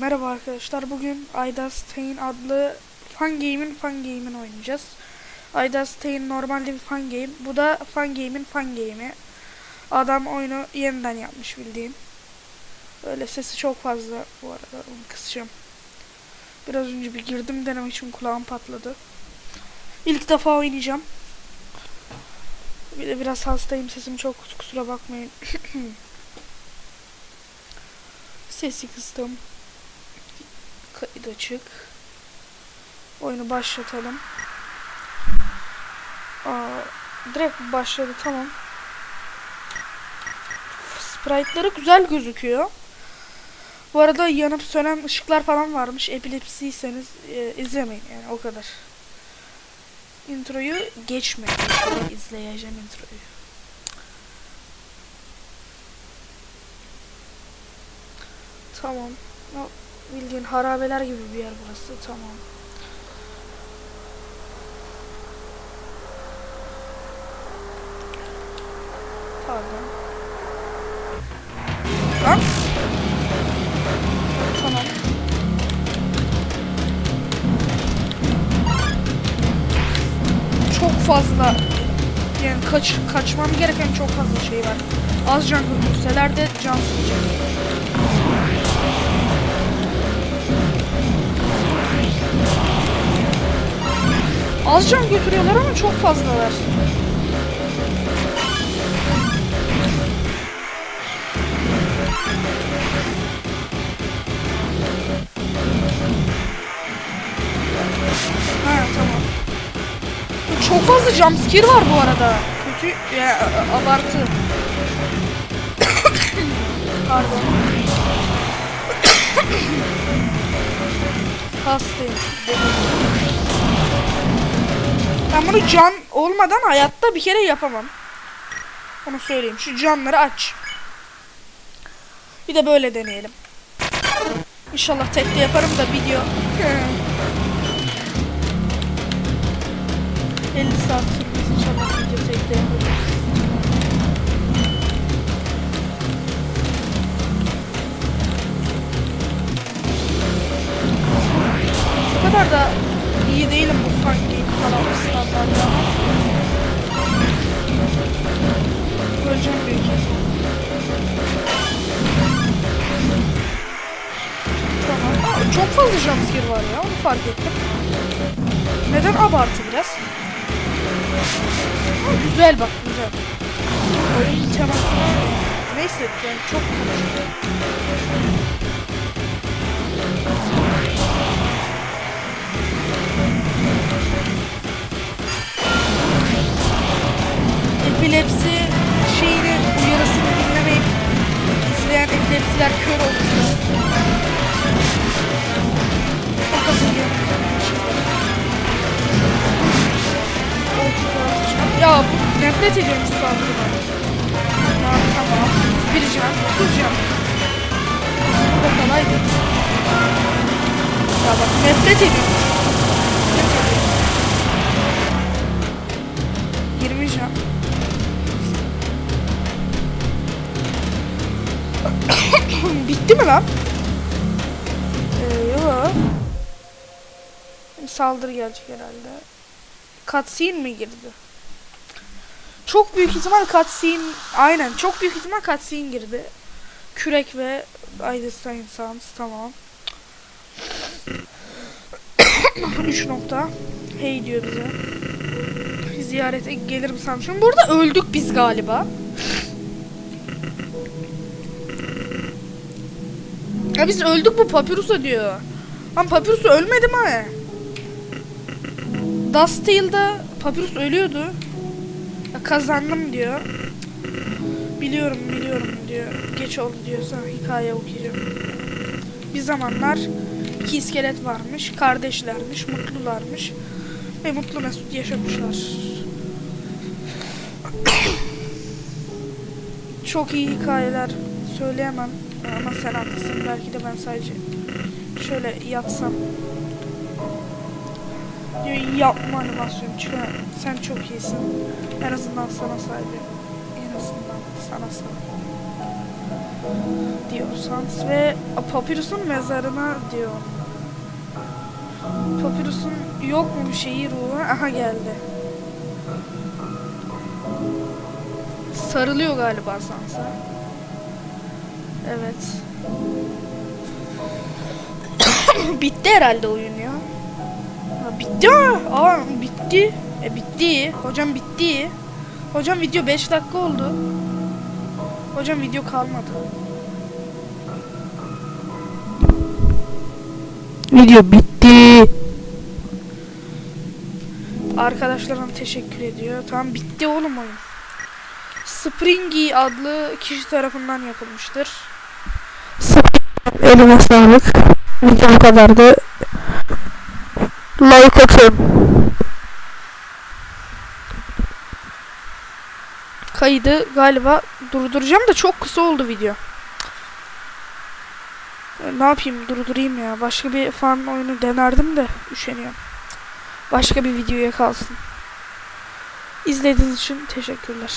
merhaba arkadaşlar. Bugün Ayda Stain adlı Fun Game'in Fun Game'ini oynayacağız. Ayda Stain normalde bir Fun Game. Bu da Fun Game'in Fun Game'i. Adam oyunu yeniden yapmış bildiğin. Böyle sesi çok fazla bu arada. Onu kısacağım. Biraz önce bir girdim denemek için kulağım patladı. İlk defa oynayacağım. Bir de biraz hastayım sesim çok kusura bakmayın. Sesi kıstım. Kayıt açık. Oyunu başlatalım. Aa, direkt başladı tamam. Sprite'ları güzel gözüküyor. Bu arada yanıp sönen ışıklar falan varmış. Epilepsiyseniz e, izlemeyin yani o kadar. Introyu geçmeyin. İzleyeceğim introyu. Tamam. Bildiğin harabeler gibi bir yer burası. Tamam. Pardon. Lan. Çok fazla yani kaç kaçmam gereken çok fazla şey var. Az can götürseler de can sıkacak. Az can götürüyorlar ama çok fazlalar. Ha tamam. Çok fazla jumpscare var bu arada. Kötü ya, abartı. Pardon. Hastayım. Ben bunu can olmadan hayatta bir kere yapamam. Onu söyleyeyim. Şu canları aç. Bir de böyle deneyelim. İnşallah tek de yaparım da video. 50 saat sürmesi inşallah video tek de yaparım. O kadar da iyi değilim bu falan standartda ama Göreceğim büyük. Tamam. Aa, çok fazla jumpscare var ya onu fark ettim. Neden abartı biraz? Ama güzel bak güzel. Oyun temasına neyse yani çok konuşuyor. Epilepsi şeyini uyarısını dinlemeyip izleyen epilepsiler kör olmuş. Ya bu- nefret ediyorum şu saldırıdan. Tamam 30 can. Bu da kolaydı. Ya bak nefret ediyorum. Bitti mi lan? Ee, yok. Saldırı gelecek herhalde. Cutscene mi girdi? Çok büyük ihtimal cutscene... Aynen çok büyük ihtimal cutscene girdi. Kürek ve Einstein Sounds tamam. 3 nokta. Hey diyor bize. Ziyarete gelirim sanmışım. Burada öldük biz galiba. Ya biz öldük bu Papyrus'a diyor. Lan Papyrus ölmedi mi? Dust Tale'da Papyrus ölüyordu. Ya kazandım diyor. Biliyorum biliyorum diyor. Geç oldu diyorsa hikaye okuyacağım. Bir zamanlar iki iskelet varmış. Kardeşlermiş. Mutlularmış. Ve mutlu mesut yaşamışlar. Çok iyi hikayeler söyleyemem. Ama sen haklısın. Belki de ben sadece şöyle yatsam. Diyor yapma animasyon çıkar. Sen çok iyisin. En azından sana saygı. En azından sana saygı. diyorsanız ve Papyrus'un mezarına diyor. Papyrus'un yok mu bir şeyi ruhu? Aha geldi. Sarılıyor galiba Sansa. Evet. bitti herhalde oyun ya. Ha, bitti mi? Aa bitti. E bitti. Hocam bitti. Hocam video 5 dakika oldu. Hocam video kalmadı. Video bitti. Arkadaşlarına teşekkür ediyor. Tamam bitti oğlum oyun. Springy adlı kişi tarafından yapılmıştır. Elime sağlık. Video bu kadardı. Like atın. Kaydı galiba durduracağım da çok kısa oldu video. Ne yapayım durdurayım ya. Başka bir fan oyunu denerdim de üşeniyorum. Başka bir videoya kalsın. İzlediğiniz için teşekkürler.